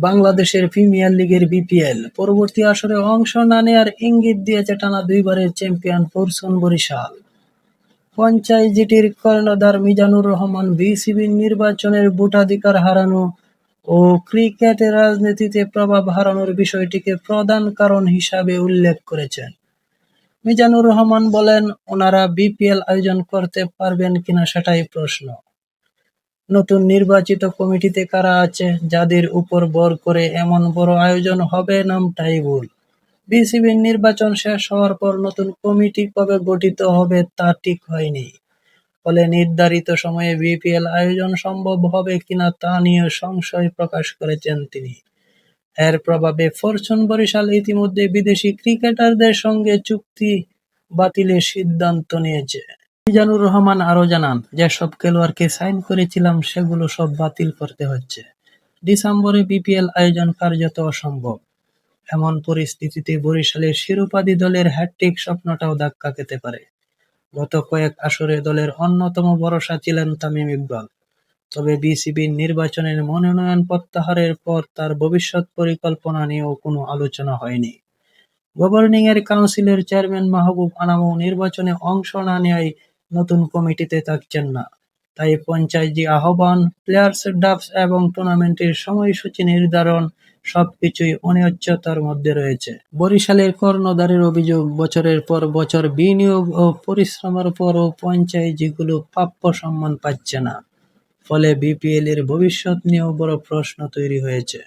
বাংলাদেশের প্রিমিয়ার লিগের বিপিএল। পরবর্তী আসরে অংশ না নেয়ার ইঙ্গিত দিয়েছে টানা দুইবারের চ্যাম্পিয়ন ফরচুন বরিশাল। পঞ্চায়েতজিটির কর্ণধার মিজানুর রহমান বিসিবির নির্বাচনের ভোটাধিকার হারানো ও ক্রিকেটের রাজনীতিতে প্রভাব হারানোর বিষয়টিকে প্রধান কারণ হিসাবে উল্লেখ করেছেন। মিজানুর রহমান বলেন, ওনারা বিপিএল আয়োজন করতে পারবেন কিনা সেটাই প্রশ্ন। নতুন নির্বাচিত কমিটিতে কারা আছে, যাদের উপর ভর করে এমন বড় আয়োজন হবে নামটাই ভুল বিসিবির নির্বাচন শেষ হওয়ার পর নতুন কমিটি কবে গঠিত হবে তা ঠিক হয়নি। ফলে নির্ধারিত সময়ে বিপিএল আয়োজন সম্ভব হবে কিনা তা নিয়ে সংশয় প্রকাশ করেছেন তিনি। এর প্রভাবে ফরচুন বরিশাল ইতিমধ্যে বিদেশি ক্রিকেটারদের সঙ্গে চুক্তি বাতিলের সিদ্ধান্ত নিয়েছে। মিজানুর রহমান আরও জানান, যেসব খেলোয়াড়কে সাইন করেছিলাম, সেগুলো সব বাতিল করতে হচ্ছে। ডিসেম্বরে বিপিএল আয়োজন কার্যত অসম্ভব। এমন পরিস্থিতিতে বরিশালের শিরোপাদি দলের হ্যাট্রিক স্বপ্নটাও ধাক্কা খেতে পারে। গত কয়েক আসরে দলের অন্যতম ভরসা ছিলেন তামিম ইকবাল। তবে বিসিবির নির্বাচনের মনোনয়ন প্রত্যাহারের পর তার ভবিষ্যৎ পরিকল্পনা নিয়েও কোনো আলোচনা হয়নি। গভর্নিং এর কাউন্সিলের চেয়ারম্যান মাহবুব আনামও নির্বাচনে অংশ না নেয়ায় নতুন কমিটিতে থাকছেন না। তাই পঞ্চায়েতজি আহ্বান প্লেয়ার্স ডাবস এবং টুর্নামেন্টের সময়সূচি নির্ধারণ সবকিছুই অনিশ্চয়তার মধ্যে রয়েছে। বরিশালের কর্ণধারের অভিযোগ, বছরের পর বছর বিনিয়োগ ও পরিশ্রমের পরও পঞ্চায়েতজিগুলো প্রাপ্য সম্মান পাচ্ছে না। ফলে বিপিএল এর ভবিষ্যৎ নিয়েও বড় প্রশ্ন তৈরি হয়েছে।